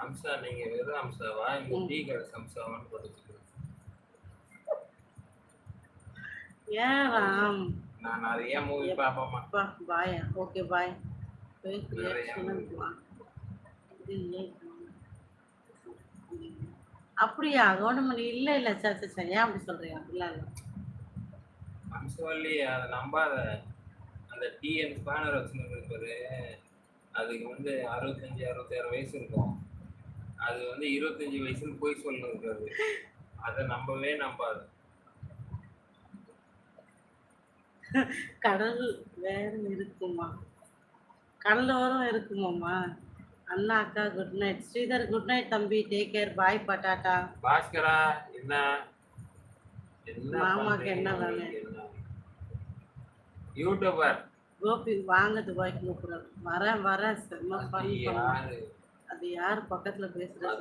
அம்சா நீங்க வெறும் அம்சாவா? இல்ல டீ கடை அம்சாவான்னு படிச்சுக்கிறேன் ஏன் ராம் நான் நிறைய மூவி பாப்பேம்மா அப்பா பாய் ஓகே பாய் அப்படியா? கவுண்டமணி இல்லை இல்லை. Sir sir sir. ஏன் அப்படி சொல்றீங்க? அப்படிலாம் இல்லை. அம்சவல்லி அதை நம்பாத. அந்த டிஎன் ஸ்பேனர் வச்சுருப்பாரு அதுக்கு வந்து அறுபத்தஞ்சு அறுபத்தாறு வயசு இருக்கும். அது வந்து இருபத்தஞ்சு வயசுல போய் சொல்லிருக்காரு அதை நம்பவே நம்பாது. கடல் வேற இருக்குமா? கடலோரம் இருக்குமாம்மா? அண்ணா அக்கா good night Sridhar good night தம்பி. டேக் கேர் பாய் பட்டாட்டா. பாஸ்கரா என்ன? மாமாக்கு? என்ன வேலை? யூடியூபர் கோபி வாங்க துபாய்க்கு கூப்பிடுறேன் வரேன் வரேன். செம்ம யாரு அது யார் பக்கத்துல பேசுற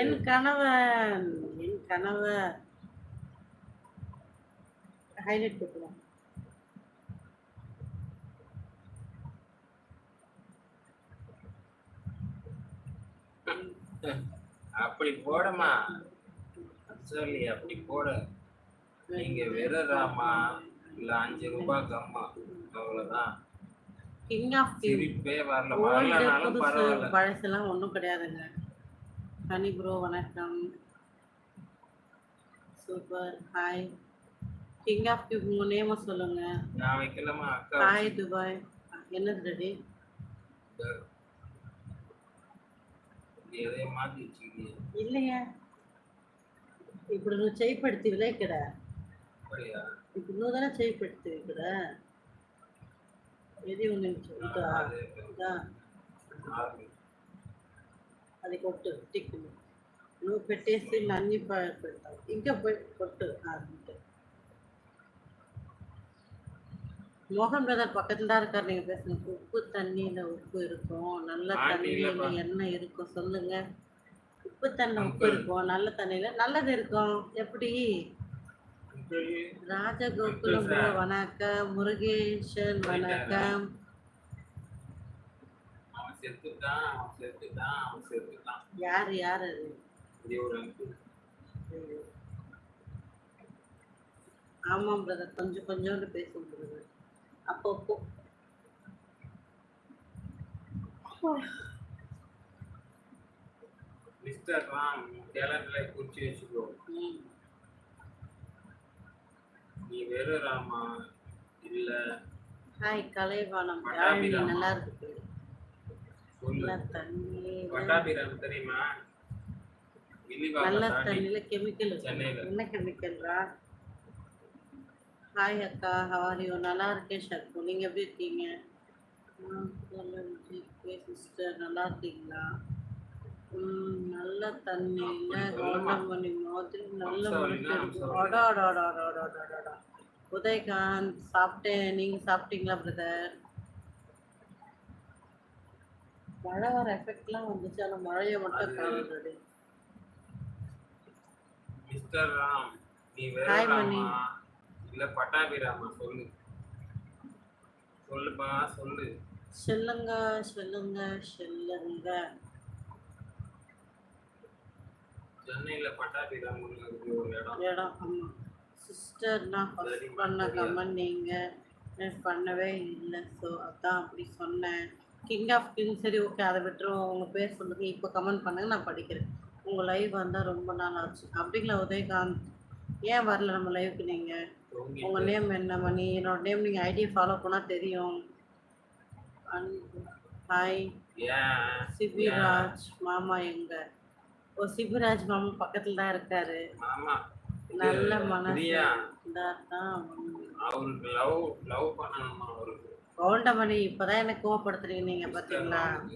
என் கணவன் என் கணவர் ஹைலைட் கொடுக்கலாம். அப்படி போடமா சொல்லி அப்படி போட. நீங்க வெறும் ராமா இல்ல அஞ்சு ரூபாய் கம்மா அவ்வளவுதான். கிங் ஆஃப் கிங் சிரிப்பே வரல ஓல்டு வரலனாலும் புதுசு பரவாயில்ல பழசெல்லாம் ஒன்றும் கிடையாதுங்க ஹனி ப்ரோ வணக்கம் super hi king of king உங்கள் நேமை சொல்லுங்க நான் வைக்கலாமா அக்கா ஹாய் துபாய் என்னது ரெடி எதையும் மாத்தி வச்சுக்கிறியே இல்லையே ఇప్పుడు నువ్వు చేయి పెడితేవిలే ఇక్కడ அப்படியா ఇప్పుడు నువ్వు தானே చేయి పెడితే ఇక్కడ ఏది ఉంది ఇదా அது ఇదా நார்மல். అది కొట్టు టిక్ నువ్వు పెట్టేసి అన్ని ప- పెడతావు ఇంకా పోయి కొట్టు ఆ, అంతే. மோகன் பிரதர் பக்கத்துல தான் இருக்காரு நீங்க பேசுங்க உப்பு தண்ணியில உப்பு இருக்கும் நல்ல ஆண்டி தண்ணியில இல்லப்பா. எண்ணெய் இருக்கும் சொல்லுங்க உப்பு தண்ணி உப்பு Uncle. இருக்கும் நல்ல தண்ணியில நல்லது இருக்கும் எப்படி அங்கிள், ராஜகோகுலம் வணக்கம் முருகேசன் வணக்கம். யார் யார் அது. ஆமாம் பிரதர் கொஞ்சம் கொஞ்சோண்டு பேசும் பிரதர் அப்பப்போ மிஸ்டர் ராம் கேலண்டர்ல குறிச்சு வச்சுக்கோ. வெறும் ராமா இல்ல. ஹாய் கலைவாணம். யாழினி. நல்லா இருக்கு. நல்ல பட்டாபிராம் தெரியுமா? நல்ல தாண்டி. தண்ணியில கெமிக்கல். என்ன கெமிக்கல்ரா ஹாய் அக்கா. ஹவாரியோ நல்லா இருக்கேன் ஷர்பு. நீங்க எப்படி இருக்கீங்க? சிஸ்டர் நல்லா இருக்கீங்களா? நல்ல தண்ணியில கவுண்டமணி மாதிரி நல்ல உதயகாந்த் சாப்பிட்டேன் நீங்க சாப்பிட்டீங்களா பிரதர் மழை வர எஃபெக்ட்லாம் வந்துச்சு. ஆனா மழையை மட்டும் காணுது மிஸ்டர் ராம் நீ வெறும் மணி. இல்ல பட்டாபிராமா சொல்லு. சொல்லுப்பா சொல்லு. சொல்லுங்க சொல்லுங்க சொல்லுங்க. சென்னையில பட்டாபிராம் இருக்கு ஒரு இடம். இடம் ஆமா. சிஸ்டர் நான் ஃபஸ்ட் பண்ண கமெண்ட் நீங்கள் பண்ணவே இல்லை. ஸோ அதான் அப்படி சொன்னேன். கிங் ஆஃப் கிங் சரி ஓகே அதை விட்டுருவோம் உங்கள் பேர் சொல்லுங்கள் இப்போ கமெண்ட் பண்ணுங்க நான் படிக்கிறேன். உங்கள் லைவ் வந்தால் ரொம்ப நாள் ஆச்சு. அப்படிங்களா உதயகாந்த்? ஏன் வரல நம்ம லைவுக்கு நீங்கள் உங்கள் நேம் என்ன மணி? என்னோட நேம் நீங்கள் ஐடியை ஃபாலோ பண்ணால் தெரியும். ஹாய் சிபிராஜ் மாமா எங்க? ஓ சிபிராஜ் மாமா பக்கத்துல தான் இருக்காரு. நல்ல மனசு. அவருக்கு லவ் லவ் பண்ணணுமா அவருக்கு? கவுண்டமணி இப்பதான் எனக்கு கோவப்படுத்துறீங்க நீங்க பாத்தீங்களா.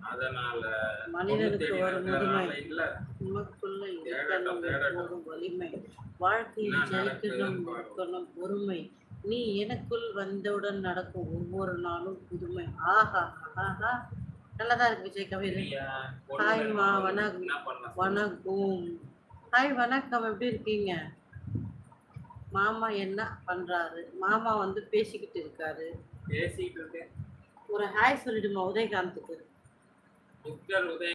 அதனால மனிதனுக்கு ஒரு முதுமை. தேடட்டும், இருக்கணும். எப்போதும் வலிமை. வாழ்க்கையில் ஜெயிக்கணும் இருக்கணும் பொறுமை. நீ எனக்குள் வந்தவுடன் நடக்கும் ஒவ்வொரு நாளும் புதுமை. ஆஹா ஆஹா. நல்லதா இருக்கு விஜய் கவிதை. பிரியா, Hi, பொண்ணு மா, வேணுமா? வணக்கம். வணக்கம். ஹாய் வணக்கம். எப்படி இருக்கீங்க? மாமா என்ன பண்றாரு? மாமா வந்து பேசிக்கிட்டு இருக்காரு. பேசிட்டு இருக்கேன். ஒரு ஹாய் சொல்லிடுமா உதயகாந்துக்கு. மிஸ்டர் உதய